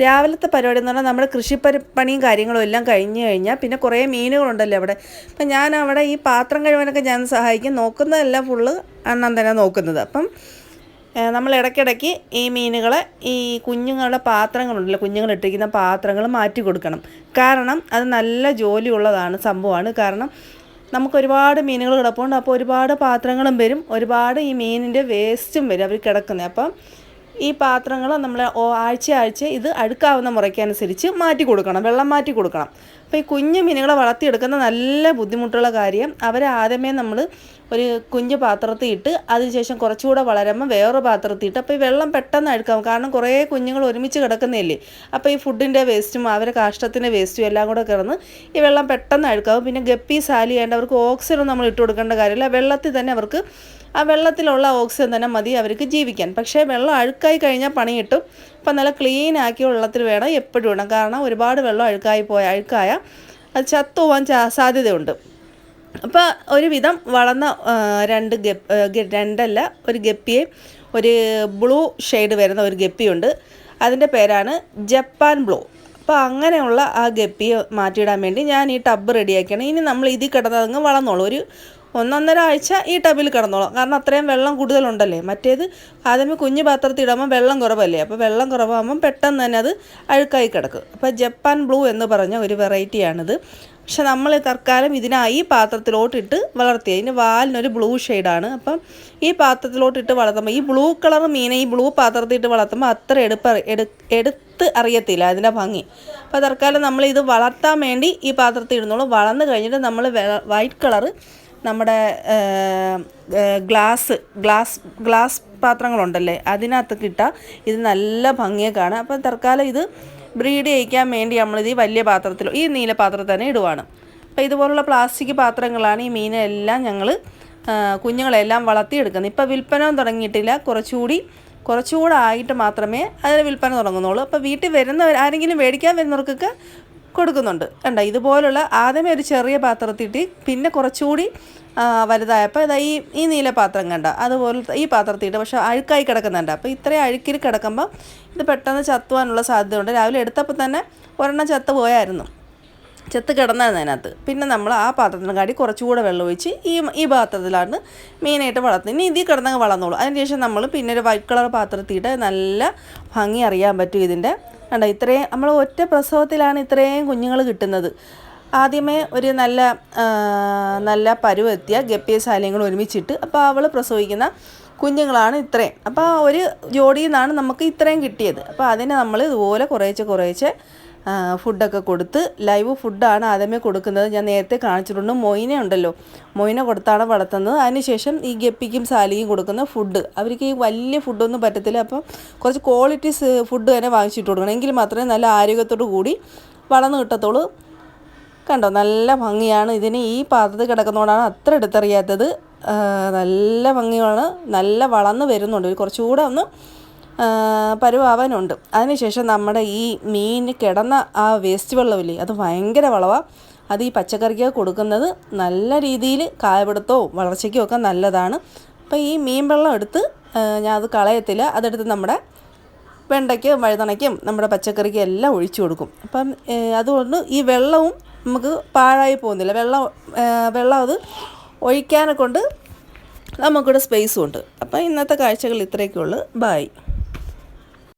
രാവിലത്തെ പരിപാടി എന്ന് പറഞ്ഞാൽ നമ്മുടെ കൃഷിപ്പണിയും കാര്യങ്ങളും എല്ലാം കഴിഞ്ഞ് കഴിഞ്ഞാൽ പിന്നെ കുറേ മീനുകളുണ്ടല്ലോ അവിടെ. അപ്പം ഞാൻ അവിടെ ഈ പാത്രം കഴിവാനൊക്കെ ഞാൻ സഹായിക്കും. നോക്കുന്നതെല്ലാം ഫുള്ള് അണ്ണൻ തന്നെ നോക്കുന്നത്. അപ്പം നമ്മൾ ഇടയ്ക്കിടയ്ക്ക് ഈ മീനുകളെ ഈ കുഞ്ഞുങ്ങളുടെ പാത്രങ്ങളുണ്ടല്ലോ കുഞ്ഞുങ്ങൾ ഇട്ടിരിക്കുന്ന പാത്രങ്ങൾ മാറ്റി കൊടുക്കണം. കാരണം അത് നല്ല ജോലിയുള്ളതാണ് സംഭവമാണ്. കാരണം നമുക്ക് ഒരുപാട് മീനുകൾ കിടപ്പുണ്ട്. അപ്പോൾ ഒരുപാട് പാത്രങ്ങളും വരും. ഒരുപാട് ഈ മീനിന്റെ വേസ്റ്റും വരും അവർ കിടക്കുന്നത്. അപ്പം ഈ പാത്രങ്ങൾ നമ്മൾ ആഴ്ച ആഴ്ച ഇത് അഴുക്കാവുന്ന മുറയ്ക്കനുസരിച്ച് മാറ്റി കൊടുക്കണം. വെള്ളം മാറ്റി കൊടുക്കണം. അപ്പോൾ ഈ കുഞ്ഞു മീനുകളെ വളർത്തിയെടുക്കുന്ന നല്ല ബുദ്ധിമുട്ടുള്ള കാര്യം അവരെ ആദ്യമേ നമ്മൾ ഒരു കുഞ്ഞു പാത്രത്തിൽ ഇട്ട് അതിനുശേഷം കുറച്ചുകൂടെ വളരുമ്പോൾ വേറൊരു പാത്രത്തിൽ ഇട്ട് അപ്പോൾ ഈ വെള്ളം പെട്ടെന്ന് അഴുക്കാം കാരണം കുറേ കുഞ്ഞുങ്ങൾ ഒരുമിച്ച് കിടക്കുന്നതല്ലേ അപ്പോൾ ഈ ഫുഡിന്റെ വേസ്റ്റും അവരെ കാഷ്ടത്തിന്റെ വേസ്റ്റും എല്ലാം കൂടെ കിടന്ന് ഈ വെള്ളം പെട്ടെന്ന് അഴുക്കാവും. പിന്നെ ഗപ്പി സാലി ചെയ്യേണ്ടവർക്ക് ഓക്സിജൻ നമ്മൾ ഇട്ട് കൊടുക്കേണ്ട കാര്യമില്ല. വെള്ളത്തിൽ തന്നെ അവർക്ക് ആ വെള്ളത്തിലുള്ള ഓക്സിജൻ തന്നെ മതി അവർക്ക് ജീവിക്കാൻ. പക്ഷേ വെള്ളം അഴുക്കായി കഴിഞ്ഞാൽ പണി കിട്ടും അപ്പം നല്ല ക്ലീൻ ആക്കി വെള്ളത്തിൽ വേണം എപ്പോഴും ഇടണം. കാരണം ഒരുപാട് വെള്ളം അഴുക്കായി പോയ അഴുക്കായ അത് ചത്തുപോകാൻ സാധ്യതയുണ്ട്. അപ്പോൾ ഒരുവിധം വളർന്ന രണ്ട് ഗപ്പ് രണ്ടല്ല ഒരു ഗപ്പിയെ ഒരു ബ്ലൂ ഷെയ്ഡ് വരുന്ന ഒരു ഗപ്പിയുണ്ട്. അതിന്റെ പേരാണ് ജപ്പാൻ ബ്ലൂ. അപ്പോൾ അങ്ങനെയുള്ള ആ ഗപ്പിയെ മാറ്റിയിടാൻ വേണ്ടി ഞാൻ ഈ ടബ് റെഡിയാക്കിയാണ്. ഇനി നമ്മൾ ഇതിൽ കിടന്നതങ്ങ് വളർന്നോളൂ. ഒരു ഒന്നൊന്നര ആഴ്ച ഈ ടബിൽ കിടന്നോളാം. കാരണം അത്രയും വെള്ളം കൂടുതലുണ്ടല്ലേ? മറ്റേത് ആദ്യമേ കുഞ്ഞു പാത്രത്തിൽ ഇടുമ്പോൾ വെള്ളം കുറവല്ലേ? അപ്പോൾ വെള്ളം കുറവാകുമ്പം പെട്ടെന്ന് തന്നെ അത് അഴുക്കായി കിടക്കും. അപ്പോൾ ജപ്പാൻ ബ്ലൂ എന്ന് പറഞ്ഞ ഒരു വെറൈറ്റിയാണിത് പക്ഷെ നമ്മൾ തൽക്കാലം ഇതിനായി പാത്രത്തിലോട്ടിട്ട് വളർത്തി അതിന് വാലിനൊരു ബ്ലൂ ഷെയ്ഡാണ്. അപ്പം ഈ പാത്രത്തിലോട്ടിട്ട് വളർത്തുമ്പോൾ ഈ ബ്ലൂ കളർ മീനെ ഈ ബ്ലൂ പാത്രത്തിൽ ഇട്ട് വളർത്തുമ്പോൾ അത്ര എടുപ്പ് എടു എടുത്ത് അറിയത്തില്ല അതിന്റെ ഭംഗി. അപ്പോൾ തൽക്കാലം നമ്മൾ ഇത് വളർത്താൻ വേണ്ടി ഈ പാത്രത്തിൽ ഇടുന്നുള്ളൂ വളർന്നു കഴിഞ്ഞിട്ട് നമ്മൾ വൈറ്റ് കളറ് നമ്മുടെ ഗ്ലാസ് ഗ്ലാസ് ഗ്ലാസ് പാത്രങ്ങളുണ്ടല്ലേ? അതിനകത്ത് ഇട്ടാൽ ഇത് നല്ല ഭംഗിയെ കാണാം അപ്പം തൽക്കാലം ഇത് ബ്രീഡ് ചെയ്യിക്കാൻ വേണ്ടി നമ്മളിത് ഈ വലിയ പാത്രത്തിൽ ഈ നീല പാത്രത്തിൽ തന്നെ ഇടുവാണ്. അപ്പോൾ ഇതുപോലുള്ള പ്ലാസ്റ്റിക് പാത്രങ്ങളാണ് ഈ മീനെല്ലാം ഞങ്ങൾ കുഞ്ഞുങ്ങളെല്ലാം വളർത്തിയെടുക്കുന്നത്. ഇപ്പോൾ വിൽപ്പന തുടങ്ങിയിട്ടില്ല. കുറച്ചുകൂടി കുറച്ചുകൂടെ ആയിട്ട് മാത്രമേ അതിന് വിൽപ്പന തുടങ്ങുന്നുള്ളൂ. അപ്പോൾ വീട്ടിൽ വരുന്നവർ ആരെങ്കിലും മേടിക്കാൻ വരുന്നവർക്കൊക്കെ കൊടുക്കുന്നുണ്ട്. കണ്ട ഇതുപോലുള്ള ആദ്യമേ ഒരു ചെറിയ പാത്രത്തിട്ട് പിന്നെ കുറച്ചുകൂടി വലുതായപ്പോൾ ഇതാ ഈ ഈ നീല പാത്രം കണ്ട അതുപോലെ ഈ പാത്രത്തിട്ട് പക്ഷേ അഴുക്കായി കിടക്കുന്നുണ്ട്. അപ്പോൾ ഇത്രയും അഴുക്കിൽ കിടക്കുമ്പോൾ ഇത് പെട്ടെന്ന് ചത്തുവാനുള്ള സാധ്യതയുണ്ട്. രാവിലെ എടുത്തപ്പോൾ തന്നെ ഒരെണ്ണം ചത്ത് പോയായിരുന്നു. ചെത്ത് കിടന്നായിരുന്നു അതിനകത്ത്. പിന്നെ നമ്മൾ ആ പാത്രത്തിന് കാടി കുറച്ചുകൂടെ വെള്ളം ഒഴിച്ച് ഈ ഈ പാത്രത്തിലാണ് മെയിനായിട്ട് വളർത്തുന്നത് ഇനി ഇതിൽ കിടന്നങ്ങ് വളർന്നോളൂ. അതിനുശേഷം നമ്മൾ പിന്നെ ഒരു വൈറ്റ് കളർ പാത്രത്തിയിട്ട് നല്ല ഭംഗി അറിയാൻ പറ്റും ഇതിന്റെ. കണ്ടോ ഇത്രയും നമ്മൾ ഒറ്റ പ്രസവത്തിലാണ് ഇത്രയും കുഞ്ഞുങ്ങൾ കിട്ടുന്നത്. ആദ്യമേ ഒരു നല്ല നല്ല പരുവെത്തിയ ഗപ്പിയ ശാലയങ്ങൾ ഒരുമിച്ചിട്ട് അപ്പോൾ അവൾ പ്രസവിക്കുന്ന കുഞ്ഞുങ്ങളാണ് ഇത്രയും. അപ്പോൾ ഒരു ജോഡിയിൽ നിന്നാണ് നമുക്ക് ഇത്രയും കിട്ടിയത്. അപ്പോൾ അതിനെ നമ്മൾ ഇതുപോലെ കുറേശ്ശെ കുറേശ്ശെ ഫുഡൊക്കെ കൊടുത്ത് ലൈവ് ഫുഡാണ് ആദ്യമേ കൊടുക്കുന്നത്. ഞാൻ നേരത്തെ കാണിച്ചിട്ടുണ്ട്. മൊയിന ഉണ്ടല്ലോ. മൊയിന കൊടുത്താണ് വളർത്തുന്നത്. അതിനുശേഷം ഈ ഗപ്പിക്കും സാലിക്കും കൊടുക്കുന്ന ഫുഡ്. അവർക്ക് ഈ വലിയ ഫുഡൊന്നും പറ്റത്തില്ല. അപ്പം കുറച്ച് ക്വാളിറ്റി ഫുഡ് തന്നെ വാങ്ങിച്ചിട്ട് കൊടുക്കണം. എങ്കിൽ മാത്രമേ നല്ല ആരോഗ്യത്തോടു കൂടി വളർന്നു കിട്ടത്തുള്ളൂ. കണ്ടോ? നല്ല ഭംഗിയാണ് ഇതിന് ഈ പാത്രത്തിൽ കിടക്കുന്നതുകൊണ്ടാണ് അത്ര എടുത്തറിയാത്തത്. നല്ല ഭംഗിയാണ് നല്ല വളർന്ന് വരുന്നുണ്ട്. ഒരു കുറച്ചുകൂടെ ഒന്ന് പരുവാവാനുണ്ട്. അതിനുശേഷം നമ്മുടെ ഈ മീൻ കിടന്ന ആ വേസ്റ്റ് വെള്ളമില്ലേ അത് ഭയങ്കര വളവാണ് അത് ഈ പച്ചക്കറിക്ക് കൊടുക്കുന്നത് നല്ല രീതിയിൽ കായപിടുത്തവും വളർച്ചയ്ക്കും ഒക്കെ നല്ലതാണ്. അപ്പോൾ ഈ മീൻ വെള്ളം എടുത്ത് ഞാൻ അത് കളയത്തില്ല. അതെടുത്ത് നമ്മുടെ വെണ്ടയ്ക്കും വഴുതണയ്ക്കും നമ്മുടെ പച്ചക്കറിക്കും എല്ലാം ഒഴിച്ചു കൊടുക്കും. അപ്പം അതുകൊണ്ട് ഈ വെള്ളവും നമുക്ക് പാഴായി പോകുന്നില്ല. വെള്ളം വെള്ളം അത് ഒഴിക്കാനെ കൊണ്ട് നമുക്കിവിടെ സ്പേസും ഉണ്ട്. അപ്പോൾ ഇന്നത്തെ കാഴ്ചകൾ ഇത്രയൊക്കെ ഉള്ളു. ബായ്